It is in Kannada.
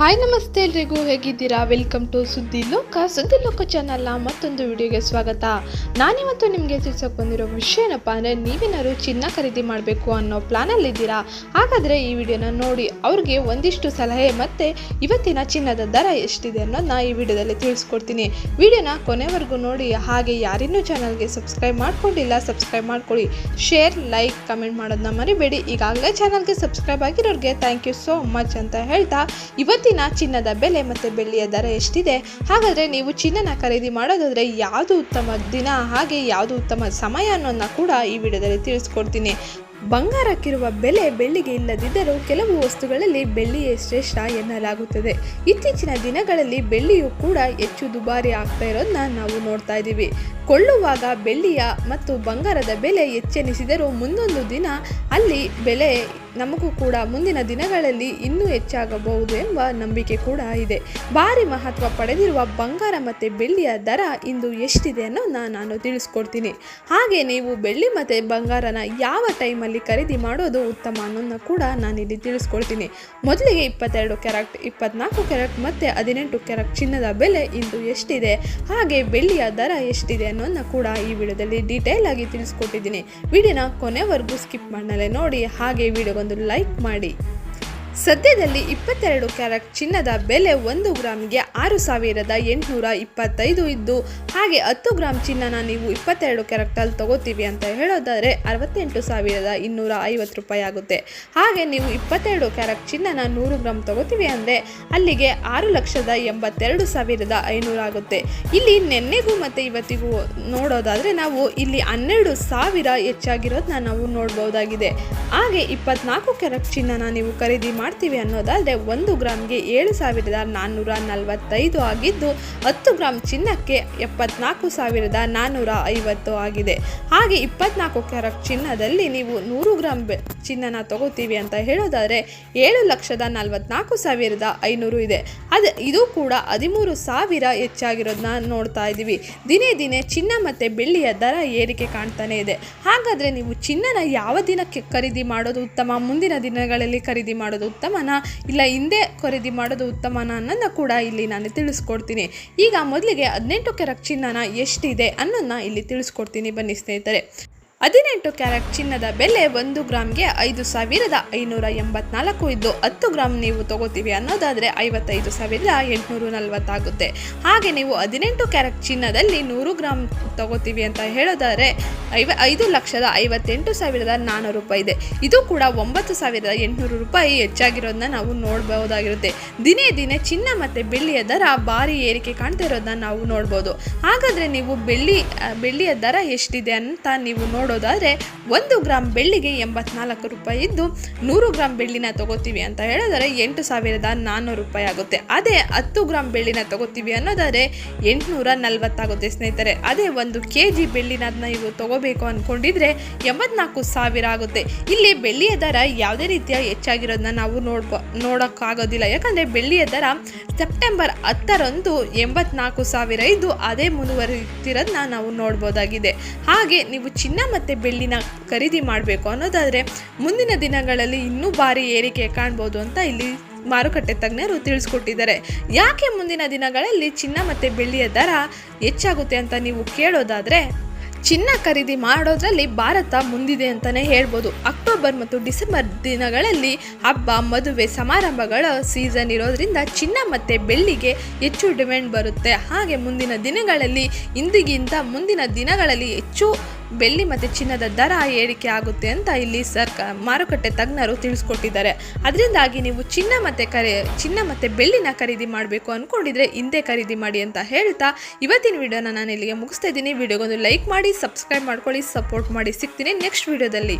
ಹಾಯ್ ನಮಸ್ತೆ ಎಲ್ರಿಗೂ, ಹೇಗಿದ್ದೀರಾ? ವೆಲ್ಕಮ್ ಟು ಸುದ್ದಿ ಲೋಕ. ಸುದ್ದಿ ಲೋಕ ಚಾನಲ್ನ ಮತ್ತೊಂದು ವಿಡಿಯೋಗೆ ಸ್ವಾಗತ. ನಾನಿವತ್ತು ನಿಮಗೆ ತಿಳಿಸೋಕೆ ಬಂದಿರೋ ವಿಷಯ ಏನಪ್ಪ ಅಂದರೆ, ನೀವೇನಾದ್ರು ಚಿನ್ನ ಖರೀದಿ ಮಾಡಬೇಕು ಅನ್ನೋ ಪ್ಲಾನಲ್ಲಿದ್ದೀರಾ ಹಾಗಾದರೆ ಈ ವಿಡಿಯೋನ ನೋಡಿ, ಅವ್ರಿಗೆ ಒಂದಿಷ್ಟು ಸಲಹೆ ಮತ್ತು ಇವತ್ತಿನ ಚಿನ್ನದ ದರ ಎಷ್ಟಿದೆ ಅನ್ನೋದನ್ನ ಈ ವಿಡಿಯೋದಲ್ಲಿ ತಿಳಿಸ್ಕೊಡ್ತೀನಿ. ವಿಡಿಯೋನ ಕೊನೆವರೆಗೂ ನೋಡಿ, ಹಾಗೆ ಯಾರಿನ್ನೂ ಚಾನಲ್ಗೆ ಸಬ್ಸ್ಕ್ರೈಬ್ ಮಾಡ್ಕೊಂಡಿಲ್ಲ ಸಬ್ಸ್ಕ್ರೈಬ್ ಮಾಡ್ಕೊಳ್ಳಿ. ಶೇರ್ ಲೈಕ್ ಕಮೆಂಟ್ ಮಾಡೋದನ್ನ ಮರಿಬೇಡಿ. ಈಗಾಗಲೇ ಚಾನಲ್ಗೆ ಸಬ್ಸ್ಕ್ರೈಬ್ ಆಗಿರೋರಿಗೆ ಥ್ಯಾಂಕ್ ಯು ಸೋ ಮಚ್ ಅಂತ ಹೇಳ್ತಾ, ಇವತ್ತಿನ ಚಿನ್ನದ ಬೆಲೆ ಮತ್ತು ಬೆಳ್ಳಿಯ ದರ ಎಷ್ಟಿದೆ? ಹಾಗಾದರೆ ನೀವು ಚಿನ್ನನ ಖರೀದಿ ಮಾಡೋದಾದರೆ ಯಾವುದು ಉತ್ತಮ ದಿನ ಹಾಗೆ ಯಾವುದು ಉತ್ತಮ ಸಮಯ ಅನ್ನೋದನ್ನ ಕೂಡ ಈ ವಿಡಿಯೋದಲ್ಲಿ ತಿಳಿಸ್ಕೊಡ್ತೀನಿ. ಬಂಗಾರಕ್ಕಿರುವ ಬೆಲೆ ಬೆಳ್ಳಿಗೆ ಇಲ್ಲದಿದ್ದರೂ ಕೆಲವು ವಸ್ತುಗಳಲ್ಲಿ ಬೆಳ್ಳಿಯೇ ಶ್ರೇಷ್ಠ ಎನ್ನಲಾಗುತ್ತದೆ. ಇತ್ತೀಚಿನ ದಿನಗಳಲ್ಲಿ ಬೆಳ್ಳಿಯು ಕೂಡ ಹೆಚ್ಚು ದುಬಾರಿ ಆಗ್ತಾ ಇರೋದನ್ನ ನಾವು ನೋಡ್ತಾ ಇದ್ದೀವಿ. ಕೊಳ್ಳುವಾಗ ಬೆಳ್ಳಿಯ ಮತ್ತು ಬಂಗಾರದ ಬೆಲೆ ಹೆಚ್ಚೆನಿಸಿದರೂ ಮುಂದೊಂದು ದಿನ ಅಲ್ಲಿ ಬೆಲೆ ನಮಗೂ ಕೂಡ ಮುಂದಿನ ದಿನಗಳಲ್ಲಿ ಇನ್ನೂ ಹೆಚ್ಚಾಗಬಹುದು ಎಂಬ ನಂಬಿಕೆ ಕೂಡ ಇದೆ. ಭಾರಿ ಮಹತ್ವ ಪಡೆದಿರುವ ಬಂಗಾರ ಮತ್ತು ಬೆಳ್ಳಿಯ ದರ ಇಂದು ಎಷ್ಟಿದೆ ಅನ್ನೋದನ್ನ ನಾನು ತಿಳಿಸ್ಕೊಡ್ತೀನಿ. ಹಾಗೆ ನೀವು ಬೆಳ್ಳಿ ಮತ್ತು ಬಂಗಾರನ ಯಾವ ಟೈಮಲ್ಲಿ ಖರೀದಿ ಮಾಡೋದು ಉತ್ತಮ ಅನ್ನೋದನ್ನ ಕೂಡ ನಾನಿಲ್ಲಿ ತಿಳಿಸ್ಕೊಡ್ತೀನಿ. ಮೊದಲಿಗೆ ಇಪ್ಪತ್ತೆರಡು ಕ್ಯಾರೆಟ್, ಇಪ್ಪತ್ನಾಲ್ಕು ಕ್ಯಾರೆಟ್ ಮತ್ತು ಹದಿನೆಂಟು ಕ್ಯಾರೆಟ್ ಚಿನ್ನದ ಬೆಲೆ ಇಂದು ಎಷ್ಟಿದೆ? ಹಾಗೆ ಬೆಳ್ಳಿಯ ದರ ಎಷ್ಟಿದೆ ಅನ್ನೋದನ್ನ ಕೂಡ ಈ ವಿಡಿಯೋದಲ್ಲಿ ಡೀಟೇಲ್ ಆಗಿ ತಿಳಿಸ್ಕೊಟ್ಟಿದ್ದೀನಿ. ವಿಡಿಯೋನ ಕೊನೆವರೆಗೂ ಸ್ಕಿಪ್ ಮಾಡಲೇ ನೋಡಿ. ಹಾಗೆ ವಿಡಿಯೋಗೊಂದು ಲೈಕ್ ಮಾಡಿ. ಸದ್ಯದಲ್ಲಿ ಇಪ್ಪತ್ತೆರಡು ಕ್ಯಾರೆಟ್ ಚಿನ್ನದ ಬೆಲೆ ಒಂದು ಗ್ರಾಮ್ಗೆ ಆರು ಸಾವಿರದ ಎಂಟುನೂರ ಇಪ್ಪತ್ತೈದು ಇದ್ದು ಹಾಗೆ ಹತ್ತು ಗ್ರಾಮ್ ಚಿನ್ನನ ನೀವು ಇಪ್ಪತ್ತೆರಡು ಕ್ಯಾರೆಕ್ಟಲ್ಲಿ ತಗೋತೀವಿ ಅಂತ ಹೇಳೋದಾದರೆ ಅರವತ್ತೆಂಟು ಸಾವಿರದ ಇನ್ನೂರ ಐವತ್ತು ರೂಪಾಯಿ ಆಗುತ್ತೆ. ಹಾಗೆ ನೀವು ಇಪ್ಪತ್ತೆರಡು ಕ್ಯಾರೆಕ್ಟ್ ಚಿನ್ನನ ನೂರು ಗ್ರಾಮ್ ತಗೋತೀವಿ ಅಂದರೆ ಅಲ್ಲಿಗೆ ಆರು ಲಕ್ಷದ ಎಂಬತ್ತೆರಡು ಸಾವಿರದ ಐನೂರು ಆಗುತ್ತೆ. ಇಲ್ಲಿ ನಿನ್ನೆಗೂ ಮತ್ತು ಇವತ್ತಿಗೂ ನೋಡೋದಾದರೆ ನಾವು ಇಲ್ಲಿ ಹನ್ನೆರಡು ಸಾವಿರ ಹೆಚ್ಚಾಗಿರೋದನ್ನ ನಾವು ನೋಡ್ಬೋದಾಗಿದೆ. ಹಾಗೆ ಇಪ್ಪತ್ನಾಲ್ಕು ಕ್ಯಾರೆಕ್ಟ್ ಚಿನ್ನನ ನೀವು ಖರೀದಿ ಮಾಡ್ತೀವಿ ಅನ್ನೋದಾದರೆ ಒಂದು ಗ್ರಾಮ್ಗೆ ಏಳು ಸಾವಿರದ ನಾನ್ನೂರ ನಲವತ್ತೈದು ಆಗಿದ್ದು ಹತ್ತು ಗ್ರಾಮ್ ಚಿನ್ನಕ್ಕೆ ಎಪ್ಪತ್ನಾಲ್ಕು ಸಾವಿರದ ನಾನ್ನೂರ ಐವತ್ತು ಆಗಿದೆ. ಹಾಗೆ ಇಪ್ಪತ್ನಾಲ್ಕು ಕ್ಯಾರೆಟ್ ಚಿನ್ನದಲ್ಲಿ ನೀವು ನೂರು ಗ್ರಾಮ್ ಚಿನ್ನನ ತಗೋತೀವಿ ಅಂತ ಹೇಳೋದಾದರೆ ಏಳು ಲಕ್ಷದ ನಲವತ್ನಾಲ್ಕು ಸಾವಿರದ ಐನೂರು ಇದೆ. ಅದು ಇದು ಕೂಡ ಹದಿಮೂರು ಸಾವಿರ ಹೆಚ್ಚಾಗಿರೋದನ್ನ ನೋಡ್ತಾ ಇದ್ದೀವಿ. ದಿನೇ ದಿನೇ ಚಿನ್ನ ಮತ್ತು ಬೆಳ್ಳಿಯ ದರ ಏರಿಕೆ ಕಾಣ್ತಾನೆ ಇದೆ. ಹಾಗಾದರೆ ನೀವು ಚಿನ್ನನ ಯಾವ ದಿನಕ್ಕೆ ಖರೀದಿ ಮಾಡೋದು ಉತ್ತಮ? ಮುಂದಿನ ದಿನಗಳಲ್ಲಿ ಖರೀದಿ ಮಾಡೋದು ಉತ್ತಮನ? ಇಲ್ಲ ಹಿಂದೆ ಖರೀದಿ ಮಾಡೋದು ಉತ್ತಮನ ಅನ್ನೋದನ್ನ ಕೂಡ ಇಲ್ಲಿ ನಾನು ತಿಳಿಸ್ಕೊಡ್ತೀನಿ. ಈಗ ಮೊದಲಿಗೆ ಹದಿನೆಂಟು ಕ್ಯಾರೆಟ್ ಚಿನ್ನನ ಎಷ್ಟಿದೆ ಅನ್ನೋದನ್ನ ಇಲ್ಲಿ ತಿಳಿಸ್ಕೊಡ್ತೀನಿ ಬನ್ನಿ ಸ್ನೇಹಿತರೆ. ಹದಿನೆಂಟು ಕ್ಯಾರೆಟ್ ಚಿನ್ನದ ಬೆಲೆ ಒಂದು ಗ್ರಾಮ್ಗೆ ಐದು ಸಾವಿರದ ಐನೂರ ಎಂಬತ್ನಾಲ್ಕು ಇದ್ದು ಹತ್ತು ಗ್ರಾಮ್ ನೀವು ತಗೋತೀವಿ ಅನ್ನೋದಾದರೆ ಐವತ್ತೈದು ಸಾವಿರದ ಎಂಟುನೂರು ನಲವತ್ತಾಗುತ್ತೆ. ಹಾಗೆ ನೀವು ಹದಿನೆಂಟು ಕ್ಯಾರೆಟ್ ಚಿನ್ನದಲ್ಲಿ ನೂರು ಗ್ರಾಮ್ ತಗೋತೀವಿ ಅಂತ ಹೇಳೋದಾದರೆ ಐವ, ಐದು ಲಕ್ಷದ ಐವತ್ತೆಂಟು ಸಾವಿರದ ನಾನ್ನೂರು ರೂಪಾಯಿ ಇದೆ. ಇದು ಕೂಡ ಒಂಬತ್ತು ಸಾವಿರದ ಎಂಟುನೂರು ರೂಪಾಯಿ ಹೆಚ್ಚಾಗಿರೋದನ್ನ ನಾವು ನೋಡಬಹುದಾಗಿರುತ್ತೆ. ದಿನೇ ದಿನೇ ಚಿನ್ನ ಮತ್ತು ಬೆಳ್ಳಿಯ ದರ ಭಾರಿ ಏರಿಕೆ ಕಾಣ್ತಾ ಇರೋದನ್ನ ನಾವು ನೋಡ್ಬೋದು. ಹಾಗಾದರೆ ನೀವು ಬೆಳ್ಳಿ, ಬೆಳ್ಳಿಯ ದರ ಎಷ್ಟಿದೆ ಅಂತ ನೀವು ನೋಡೋದಾದರೆ ಒಂದು ಗ್ರಾಮ್ ಬೆಳ್ಳಿಗೆ ಎಂಬತ್ನಾಲ್ಕು ರೂಪಾಯಿ ಇದ್ದು ನೂರು ಗ್ರಾಮ್ ಬೆಳ್ಳಿನ ತಗೋತೀವಿ ಅಂತ ಹೇಳಿದರೆ ಎಂಟು ಸಾವಿರದ ನಾನ್ನೂರು ರೂಪಾಯಿ ಆಗುತ್ತೆ. ಅದೇ ಹತ್ತು ಗ್ರಾಮ್ ಬೆಳ್ಳಿನ ತಗೋತೀವಿ ಅನ್ನೋದಾದರೆ ಎಂಟುನೂರ ನಲ್ವತ್ತಾಗುತ್ತೆ ಸ್ನೇಹಿತರೆ. ಅದೇ ಒಂದು ಕೆ ಜಿ ಬೆಳ್ಳಿನ ನೀವು ತಗೋಬೇಕು ಅಂದ್ಕೊಂಡಿದ್ರೆ ಎಂಬತ್ನಾಲ್ಕು ಸಾವಿರ ಆಗುತ್ತೆ. ಇಲ್ಲಿ ಬೆಳ್ಳಿಯ ದರ ಯಾವುದೇ ರೀತಿಯ ಹೆಚ್ಚಾಗಿರೋದನ್ನ ನಾವು ನೋಡ್ಬೋ ನೋಡೋಕ್ಕಾಗೋದಿಲ್ಲ. ಯಾಕಂದರೆ ಬೆಳ್ಳಿಯ ದರ ಸೆಪ್ಟೆಂಬರ್ ಹತ್ತರಂದು ಎಂಬತ್ನಾಲ್ಕು ಸಾವಿರ ಇದ್ದು ಅದೇ ಮುಂದುವರಿಯುತ್ತಿರೋದನ್ನ ನಾವು ನೋಡ್ಬೋದಾಗಿದೆ. ಹಾಗೆ ನೀವು ಚಿನ್ನ ಮತ್ತು ಬೆಳ್ಳಿನ ಖರೀದಿ ಮಾಡಬೇಕು ಅನ್ನೋದಾದರೆ ಮುಂದಿನ ದಿನಗಳಲ್ಲಿ ಇನ್ನೂ ಭಾರಿ ಏರಿಕೆ ಕಾಣ್ಬೋದು ಅಂತ ಇಲ್ಲಿ ಮಾರುಕಟ್ಟೆ ತಜ್ಞರು ತಿಳಿಸ್ಕೊಟ್ಟಿದ್ದಾರೆ. ಯಾಕೆ ಮುಂದಿನ ದಿನಗಳಲ್ಲಿ ಚಿನ್ನ ಮತ್ತು ಬೆಳ್ಳಿಯ ದರ ಹೆಚ್ಚಾಗುತ್ತೆ ಅಂತ ನೀವು ಕೇಳೋದಾದರೆ ಚಿನ್ನ ಖರೀದಿ ಮಾಡೋದ್ರಲ್ಲಿ ಭಾರತ ಮುಂದಿದೆ ಅಂತಲೇ ಹೇಳ್ಬೋದು. ಅಕ್ಟೋಬರ್ ಮತ್ತು ಡಿಸೆಂಬರ್ ದಿನಗಳಲ್ಲಿ ಹಬ್ಬ, ಮದುವೆ, ಸಮಾರಂಭಗಳ ಸೀಸನ್ ಇರೋದ್ರಿಂದ ಚಿನ್ನ ಮತ್ತು ಬೆಳ್ಳಿಗೆ ಹೆಚ್ಚು ಡಿಮ್ಯಾಂಡ್ ಬರುತ್ತೆ. ಹಾಗೆ ಮುಂದಿನ ದಿನಗಳಲ್ಲಿ, ಇಂದಿಗಿಂತ ಮುಂದಿನ ದಿನಗಳಲ್ಲಿ ಹೆಚ್ಚು ಬೆಳ್ಳಿ ಮತ್ತು ಚಿನ್ನದ ದರ ಏರಿಕೆ ಆಗುತ್ತೆ ಅಂತ ಇಲ್ಲಿ ಸರ್ಕ, ಮಾರುಕಟ್ಟೆ ತಜ್ಞರು ತಿಳಿಸ್ಕೊಟ್ಟಿದ್ದಾರೆ. ಅದರಿಂದಾಗಿ ನೀವು ಚಿನ್ನ ಮತ್ತು ಕರೆ, ಚಿನ್ನ ಮತ್ತು ಬೆಳ್ಳಿನ ಖರೀದಿ ಮಾಡಬೇಕು ಅಂದ್ಕೊಂಡಿದ್ರೆ ಹಿಂದೆ ಖರೀದಿ ಮಾಡಿ ಅಂತ ಹೇಳ್ತಾ ಇವತ್ತಿನ ವಿಡಿಯೋನ ನಾನು ಇಲ್ಲಿಗೆ ಮುಗಿಸ್ತಾ ಇದ್ದೀನಿ. ವಿಡಿಯೋಗೊಂದು ಲೈಕ್ ಮಾಡಿ, ಸಬ್ಸ್ಕ್ರೈಬ್ ಮಾಡ್ಕೊಳ್ಳಿ, ಸಪೋರ್ಟ್ ಮಾಡಿ. ಸಿಗ್ತೀನಿ ನೆಕ್ಸ್ಟ್ ವಿಡಿಯೋದಲ್ಲಿ.